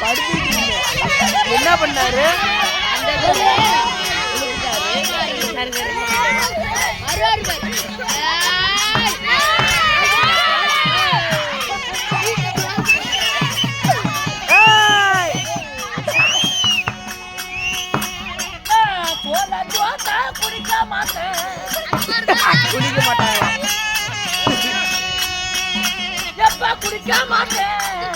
படுத்துட்டீங்க என்ன பண்ணாரு? குடிக்க மாட்டேன். குடிக்க மாட்டாங்க எப்ப குடிக்க மாட்டேன்?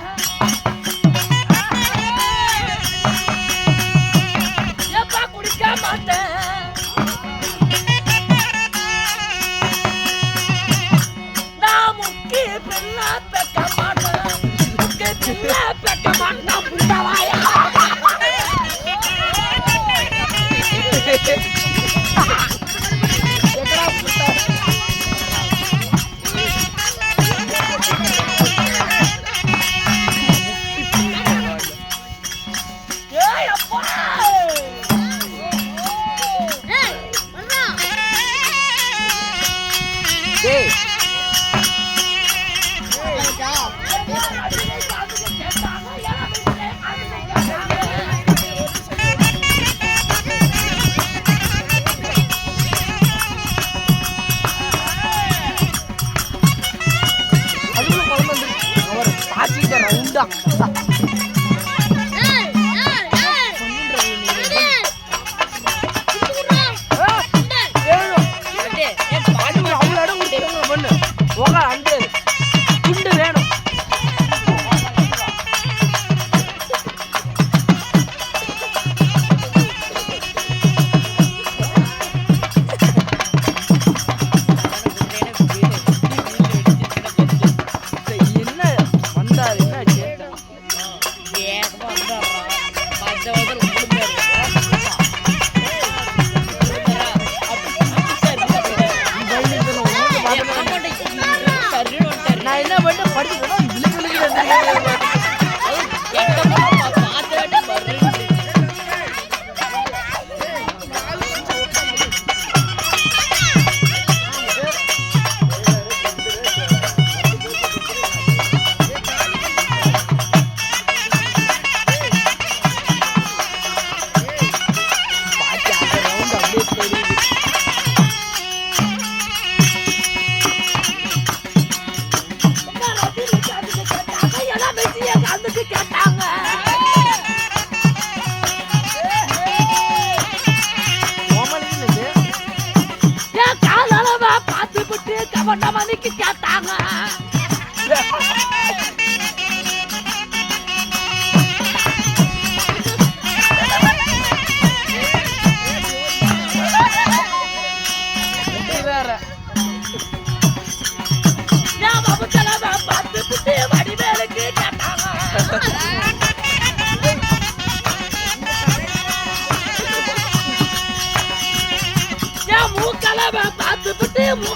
Come on. ரவுண்டா huevo,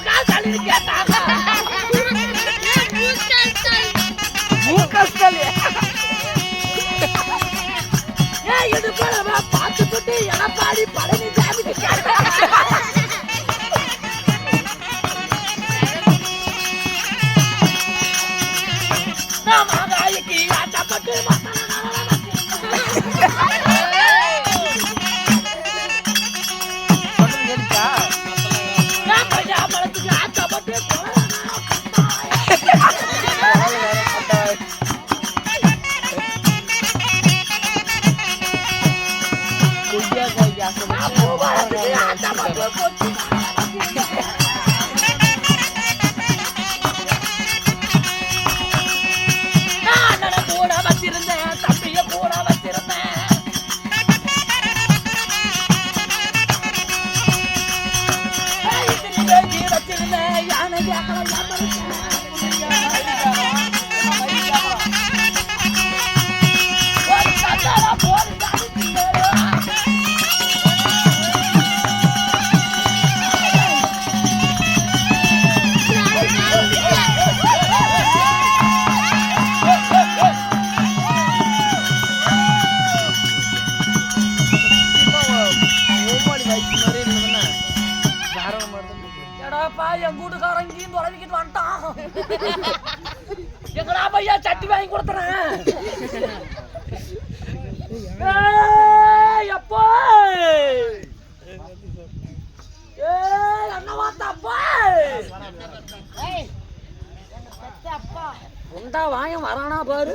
உண்டா வாயம் வரானா பாரு.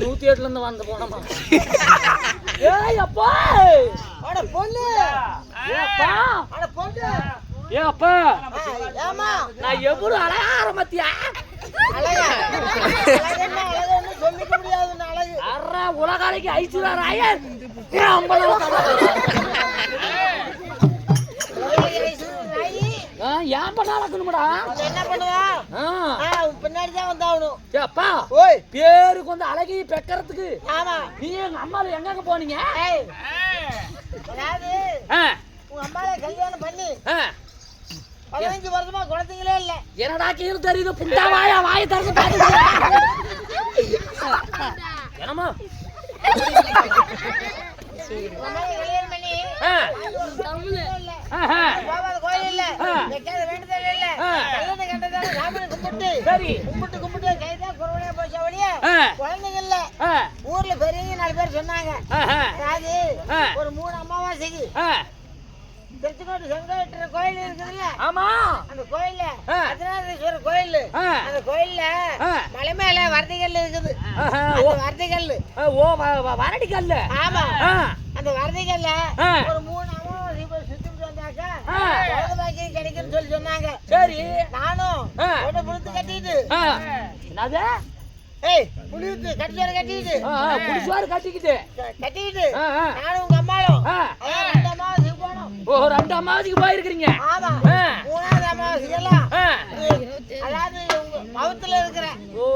நூத்தி எட்டுல இருந்து வந்து போனமா? ஏய் அப்பா! அட பொண்ணு! அட பொண்ணு! ஏ அப்பா! ஏமா நான் எவ்வளவு அழகா ஆரம்பத்தியா அழகா? அழகுன்னா அழகுன்னு சொல்லிக்க முடியாது அழகு. அறா உலகாலைக்கு ஐஸ்வர்யா ராயன் ஐம்பது ஏன் பண்ண அளக்கணும்டா என்ன பண்ணுவா ஆ. ஆ, உன் பின்னாடி தான் வந்தாகணும் அப்பா ஓய். பேருக்கு வந்து அழகி பெக்கறதுக்கு ஆமா. நீ எங்க அம்மால எங்கங்க போனீங்க? அதாவது உங்க கல்யாணம் பண்ணி. பதினஞ்சு வருஷமா குழந்தைங்களே இல்ல. என்னடா கீழே தெரியுது? புண்டா வாயா வாயை திறந்து பாத்து என்னம்மா? உங்க அம்மாவை கல்யாணம் பண்ணி கோயில் இல்ல வேண்டுதல் கண்டதால ராமனை கும்பிட்டு சரி. கும்பிட்டு கும்பிட்டு போச்சா வழிய குழந்தைங்க இல்ல. ஆ, ஊர்ல பெரியவங்க நாலு பேர் சொன்னாங்க. ஒரு மூணு அமாவாசைக்கு. ஆ, திருச்சிக்கோட்டை செங்கோட்டை கோயில் இருக்குதுல்ல? ஆமா. அந்த கோயில்ல. அர்த்தநாதீஸ்வரர் கோயில். அந்த கோயில்ல. மலை மேல வரதிகல் இருக்குது. வரதிகல் ஓ வ- வ- வரடி கல்லு ஆமா அந்த வரதிகல்ல. ஒரு மூணு அமாவாசை போய் சுத்திட்டு கிடைக்கும்னு சொல்லி சொன்னாங்க. சரி. நானும். உடனே புழுத்து கட்டிட்டு. என்னது? ஏய் புளியூத்து கட்டிச்சோட கட்டிட்டு. புடிச்சுவாரு கட்டிக்கிட்டு. கட்டிட்டு. நானும் உங்க அம்மாவும் ரெண்டு அமாவாசை போனோம் ஓ ரெண்டு அம்மாவதுக்கு போயிருக்கிறீங்க. ஆமா. மூணாவது அமாவாசை எல்லாம். அதாவது உங்க மவுத்துல இருக்கிற. ஓ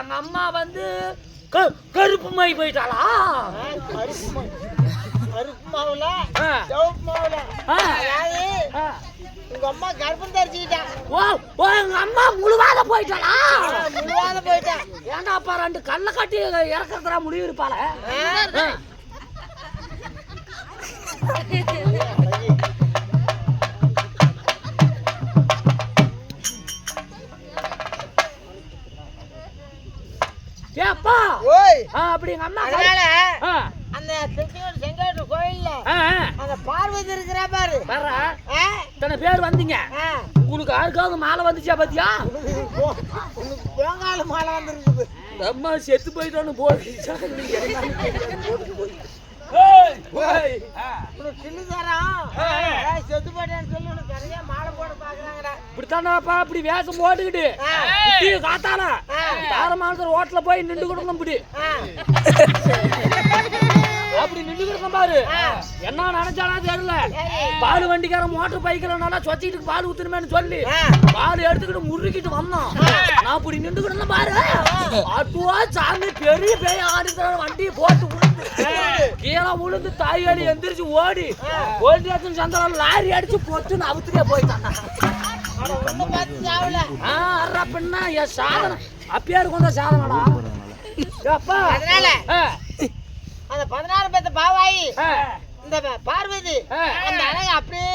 எங்க அம்மா வந்து கருப்பு மை போயிட்டாளா? கருப்பு மாவு. கருப்பு மாவுல. சிவப்பு மாவுல. அதாவது. உங்க அம்மா கர்ப்பம் தரிச்சுக்கிட்டா ஓ ஓ எங்க அம்மா முழுவாத போயிட்டாளா முழுவாத போயிட்டா ஏன்டா அப்பா ரெண்டு கல்ல கட்டி இறக்கிறதுரா முடிவு இருப்பாள. ஏப்பா ஓய் அப்படி எங்க அம்மா அதனால ஆ, அந்த திருச்செங்கோடு செங்கோட்டு கோயில்ல ஆ, ஆ. இருக்கிறா பாரு. வர்றா? இத்தனை பேர் வந்தீங்க. உங்களுக்கு யாருக்காவது மாலை வந்துச்சா பாத்தியா? தேங்காய் மாலை வந்துருக்குது. இந்த அம்மா செத்து போயிட்டோன்னு போட்டு இப்படித்தானாப்பா இப்படி வேஷம் போட்டுக்கிட்டு. காத்தால. ஆ. தாரமானது ரோட்ல போய் நின்று கொடுக்கணும் இப்படி. அப்படி நின்று கொடுக்கணும் பாரு. என்ன நினைச்சானா தெரியல. பால் வண்டிக்காரன் மோட்டர் பைக்கிறனால சொச்சிட்டு பால் ஊத்துணுமேனு சொல்லி. பால் எடுத்துக்கிட்டு முறுக்கிட்டு வந்தான். நான் அப்படி நின்றுக்கிட்டு பாரு. அதுவா சாமி பெரிய பேய ஆடுகிற வண்டி போட்டு விழுந்து கீழே விழுந்து தாய்வேலி எந்திரிச்சு ஓடி. ஓல்டியாச்சும் சந்திரன் லாரி அடிச்சு போச்சுன்னு அவுத்துக்கே போயிட்டான். பின்னா என் சாதனை. அப்பயாருக்கு வந்தா சாதனடா. அப்பா அந்த பதினாறு பேத்த பாவாயி. இந்த பார்வதி. அந்த அழகு அப்படியே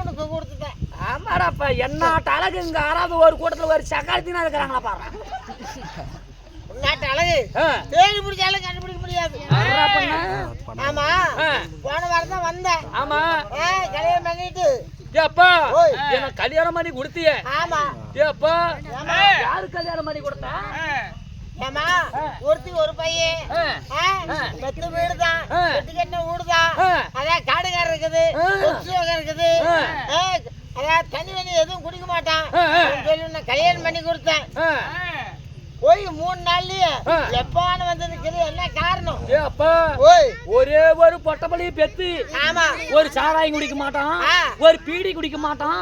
உனக்கு கொடுத்துட்டேன். ஆமாடாப்பா என்ன அழகு? இங்க ஆறாவது ஒரு கூட்டத்துல ஒரு சக்காலத்தினா இருக்கிறாங்களா பாரு. நாட்டு அழகு? தேடி பிடிச்சாலும் கண்டுபிடிக்க முடியாது? ஆமா. போன வாரம் தான் வந்தேன். ஆமா. கல்யாணம் பண்ணிட்டு. ஏப்பா. எனக்கு கல்யாணம் பண்ணி கொடுத்தியே. ஆமா. ஏப்பா ஆமா. யாரு கல்யாணம் பண்ணி கொடுத்தா? ஏமா ஒருத்தி ஒரு பையன். ஆ, ஆ, மெத்த வீடு தான் ஆ. வெட்டி கட்டின வீடு தான் ஆ. அதான் காடுகார இருக்குது இருக்குது. அதான் தண்ணி தண்ணி எதுவும் குடிக்க மாட்டான். சொல்லி நான் கல்யாணம் பண்ணி கொடுத்தேன். போய் மூணு நாள்லயே ஆ. எப்பான வந்ததுக்கு என்ன காரணம் ஏப்பா ஓய் ஒரே ஒரு பொட்டப்பள்ளி பெத்து ஆமா ஒரு சாராயம் குடிக்க மாட்டான். ஒரு பீடி குடிக்க மாட்டான்.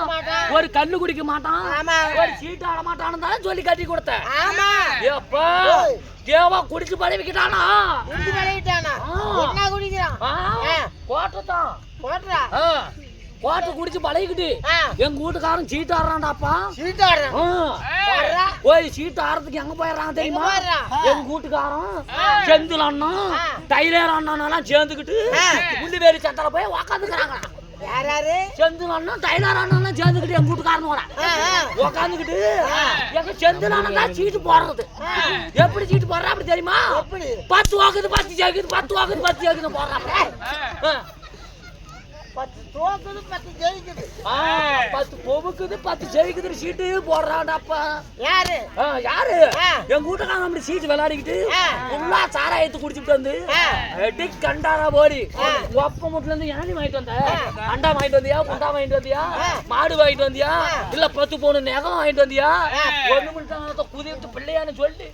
ஒரு கல்லு குடிக்க மாட்டான் ஆமா. ஒரு சீட்டு ஆட மாட்டான்னு தானே சொல்லி கட்டி கொடுத்தேன் ஆமா ஏப்பா ஓய். கேவா குடிச்சு பழகிக்கிட்டானா குடிச்சு ஆ. என்ன குடிக்கிறான் ஆ. கோட்டத்தான் போட்டுறா கோட்டை குடிச்சு பழகிக்கிட்டு. எங்க வீட்டுக்காரன் சீட்டு ஆடுறான்டாப்பா. சீட்டு ஆடுறான். போய் சீட்டு ஆடுறதுக்கு எங்க போயிடுறான் தெரியுமா? எங்க வீட்டுக்காரன் செந்தில் அண்ணா. டைலர் அண்ணன் சேர்ந்துக்கிட்டு ஆ. புள்ளிவேலி சத்திர போய் உக்காந்துக்கிறாங்க. யார் யாரு? செந்தில் அண்ணன் டைலர் அண்ணன் சேர்ந்துக்கிட்டு எங்க வீட்டுக்காரனோட. உக்காந்துக்கிட்டு எங்க செந்தில் அண்ணன் தான் சீட்டு போடுறது. எப்படி சீட்டு போடுறா அப்படி தெரியுமா? பத்து வாக்குது பத்து ஜெயிக்குது பத்து வாக்குது பத்து ஜெயிக்குது போடுறாங்க பத்து தோக்குது பத்து ஜெயிக்குது பத்து பொவுக்குது பத்து ஜெயிக்குது சீட்டு போடுறான்டாப்பா யாரு யாரு. எங்க வீட்டுக்காரன் அப்படி சீட்டு விளையாடிக்கிட்டு. ஃபுல்லா சாராயத்து குடிச்சிட்டு வந்து. அடி கண்டாரா போடி. ஒப்ப முட்டுல இருந்து யானி வாங்கிட்டு வந்த அண்டா வாங்கிட்டு வந்தியா குண்டா வாங்கிட்டு வந்தியா. மாடு வாங்கிட்டு வந்தியா. இல்ல பத்து பவுன் நெகம் வாங்கிட்டு வந்தியா. ஒண்ணு மட்டும் குதி விட்டு பிள்ளையான்னு சொல்லி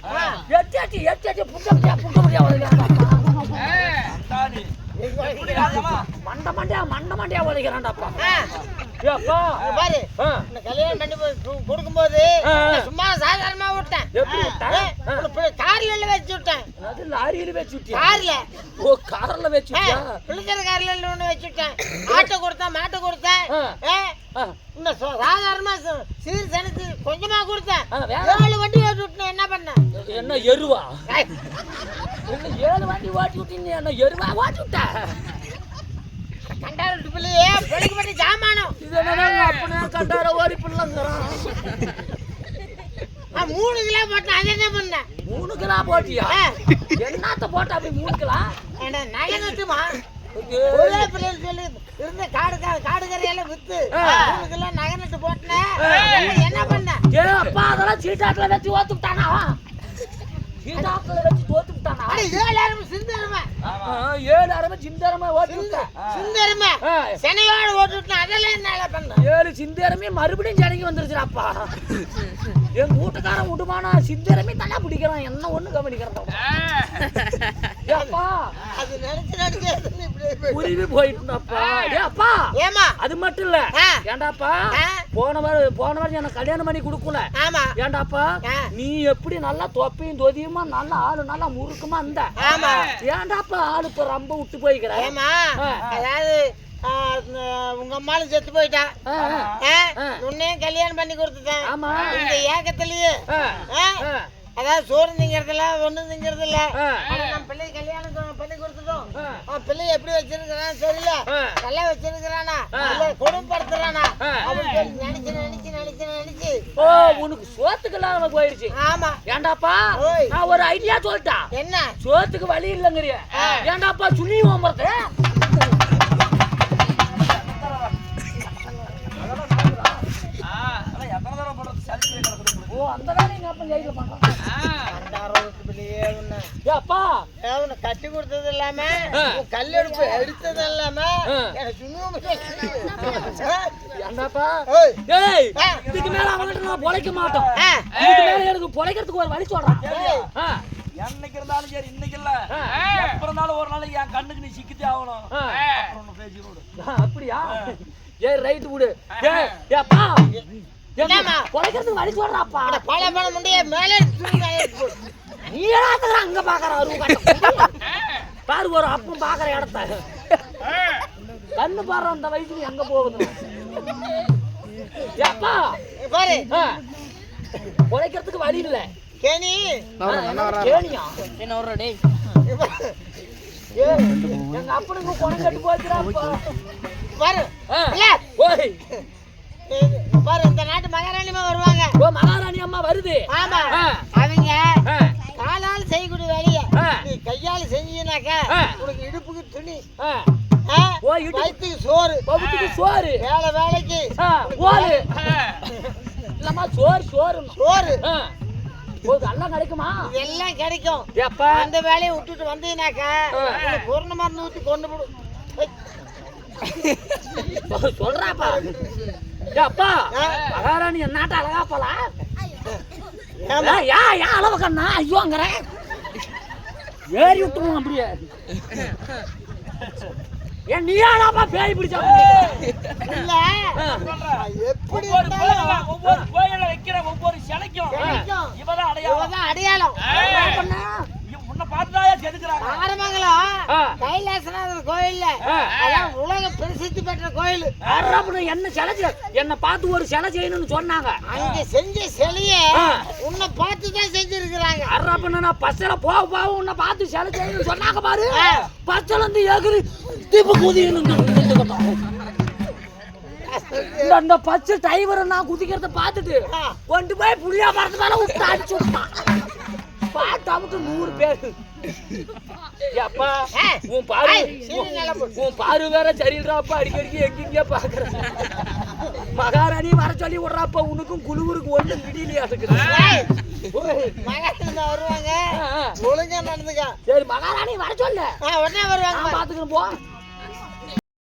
எட்டாச்சு எட்டாச்சு புட்ட முடியா புட்ட முடியா மண்ட மண்டையா மண்ட மண்டையா உதைக்கிறான்டாப்பா பாரு. கல்யாணம் பண்ணி கொடுக்கும்போது சும்மா சாதாரணமா விட்டேன். கார்ல வச்சு விட்டேன். லாரியில வச்சு விட்டியா? கார்ல. ஓ கார்ல வச்சு பிள்ளைக்கிற கார்ல ஒண்ணு வச்சு விட்டேன். ஆட்டோ கொடுத்தேன் மாட்டை கொடுத்தேன். இந்த சாதாரணமா சீர் சனத்து கொஞ்சமா கொடுத்தேன்? ஏழு வண்டி ஓட்டி விட்டேன் என்ன பண்ணேன் என்ன எருவா? என்ன ஏழு வண்டி ஓட்டி விட்டீங்க என்ன எருவா ஓட்டி விட்ட? கண்டாரு பண்ணி ஜாமானம். இது என்னடா அப்படியே கண்டார ஓடி பிள்ளைங்கிறான்? நான் மூணு கிலோ போட்டேன் அது என்ன பண்ணேன் மூணு கிலோ போட்டியா. என்னத்த போட்டா அப்படி மூணு கிலோ என்ன நகை நட்டுமா? ஐயோ. ஒரே பிள்ளைகள் சொல்லி இருந்த காடு காடு கரையெல்லாம் வித்து. மூணு கிலோ நகை நட்டு போட்டேன். என்ன பண்ண? அப்பா அதெல்லாம் சீட்டாட்டுல வச்சு ஓத்து விட்டானா? சீட்டாட்டுல வச்சு தோத்து விட்டானா அட ஏழாயிரம் சிந்தரமா? ஆ, ஏழு சிந்தரமா ஓட்டி விட்ட. சிந்தரமா? ஆ. சென்னையோட ஓட்டு விட்டேன் அதெல்லாம் என்ன பண்ண? ஏழு சிந்தரமே மறுபடியும் ஜனங்கி வந்துருச்சுடாப்பா. எங்க வீட்டுக்காரன் விடுமானா சிந்தரமே தண்ணா பிடிக்கிறான். என்ன ஒண்ணு கவனிக்கிறான் ஏப்பா. அது நினைச்சு நினைச்சு இப்படி போய் உருவி போயிட்டுனாப்பா. ஏப்பா ஏமா அது மட்டும் இல்ல. ஏண்டாப்பா. போன வாரம் போன வாரம் எனக்கு கல்யாணம் பண்ணி கொடுக்கல. ஆமா. ஏண்டாப்பா. நீ எப்படி நல்லா தொப்பையும் தொதியுமா? நல்லா ஆளு நல்லா முறுக்குமா இருந்த ஆமா. ஏண்டாப்பா ஆளு இப்ப ரொம்ப விட்டு போய்க்கிற? ஏமா ஆ. அதாவது உங்க அம்மாலும் செத்து போயிட்டா. உன்னையும் கல்யாணம் பண்ணி கொடுத்துட்டேன். ஆமா. இந்த ஏக்கத்திலேயே. அதாவது சோறு திங்கிறது இல்ல ஒண்ணும் திங்கிறது இல்ல நம்ம பிள்ளை கல்யாணம் பண்ணி பிள்ளை எப்படி வச்சிருக்கிறான்? தெரியல. நல்லா வச்சிருக்கிறானா சொல்லி நினைச்சு நினைச்சு நினைச்சு நினைச்சு. ஓ உனக்கு சோத்துக்கு இல்லாம போயிடுச்சு. ஆமா. ஏண்டாப்பா. நான் ஒரு ஐடியா சொல்லிட்டா என்ன? சோத்துக்கு வழி இல்லைங்கிறிய. ஏண்டாப்பா சுனி ஓம்பறது பண்றான் அண்டாரோட்டு பிள்ளையே உன்னை. ஏப்பா ஏன் உன்னை கட்டி கொடுத்தது இல்லாம கல்லெடுப்பு எடுத்தது இல்லாம ஓய் ஏய். இதுக்கு மேல அவன்கிட்ட நான் பொழைக்க மாட்டோம். ஆ. இதுக்கு மேல எனக்கு பொழைக்கிறதுக்கு ஒரு வழி சொல்றான். என்னைக்கு இருந்தாலும் சரி இன்னைக்கு இல்ல. எப்ப இருந்தாலும் ஒரு நாளைக்கு என் கண்ணுக்கு நீ சிக்கித்தே ஆகணும். அப்புறம் அப்படியா? ஏய் ரைட் விடு. ஏய் ஏப்பா! என்னம்மா? பொழைக்கிறதுக்கு வழி சொல்றாப்பா அட பழ பழ முண்டைய மேலே. நீ ஏடாத்துக்கிற அங்க பாக்குற அருவு பாரு ஒரு அப்பம் பாக்குற இடத்த. கண்ணு பாரு அந்த வயசுல எங்க போகுது? ஏப்பா? பாரு. பொழைக்கிறதுக்கு வழி இல்ல. கேணி. கேணியா? என்ன வர்ற டேய். எங்க அப்பனுக்கு பணம் கட்டு போச்சுடா. பாரு. ஆ. இல்ல, ஓய். பாரு இந்த நாட்டு மகாராணிமா வருவாங்க. ஓ மகாராணி அம்மா வருது. ஆமா. அவங்க காலால் செய்யக்கூடிய வேலைய. நீ கையால செஞ்சீனாக்கா. உனக்கு இடுப்புக்கு துணி ஓ, இடுப்பு- வயித்துக்கு சோறு. பவுத்துக்கு சோறு. வேலை வேலைக்கு. ஓடு இல்லம்மா சோறு சோறு. சோறு நல்லா கிடைக்குமா? இதெல்லாம் கிடைக்கும். எப்பா. அந்த வேலையை விட்டுட்டு. உனக்கு பூர்ண மருந்து ஊத்தி கொண்டு போடும் சொல்றாப்பா அப்பா மகாராணி என்னாட்ட அழகா போலாம் யா யா அளவு கண்ணா ஐயோங்கிறேன் ஏறி விட்டுருவோம் அப்படியே. ஏன் நீயாடாப்பா பேய் பிடிச்சா? இல்ல. எப்படி ஒவ்வொரு கோயில்ல வைக்கிற ஒவ்வொரு சிலைக்கும். இவதான் அடையாளம். என்ன சிலை என்னை பார்த்து ஒரு சிலை செய்யணும்னு சொன்னாங்க. அங்க செஞ்ச சிலைய. உன்னை பார்த்து தான் செஞ்சிருக்கிறாங்க. அர்றாப்பண்ண நான் பஸ்ஸில் போக போக உன்னை பார்த்து சிலை செய்யணும்னு சொன்னாங்க பாரு. ஆ. பஸ்ஸில் இருந்து எகிரி தீப இந்த அந்த பச்சை டிரைவரை நான் குதிக்கிறத பார்த்துட்டு. கொண்டு போய் புள்ளியா மரத்து மேல விட்டு அடிச்சு விட்டான். பார்த்தாமட்டு நூறு பேரு. அப்பா. உன் பாரு. உன் பாரு வேற சரியில்றாப்பா அடிக்கடிக்கு எங்கெங்க பாக்குறேன் மகாராணி வர சொல்லி விடுறாப்பா உனக்கும் குழுவுருக்கு ஒண்ணு முடியலையா இருக்குது வருவாங்க. ஒழுங்கா நடந்துக்க. சரி மகாராணி வர சொல்லு. உடனே வருவாங்க. நான் பாத்துக்கிறேன் போ.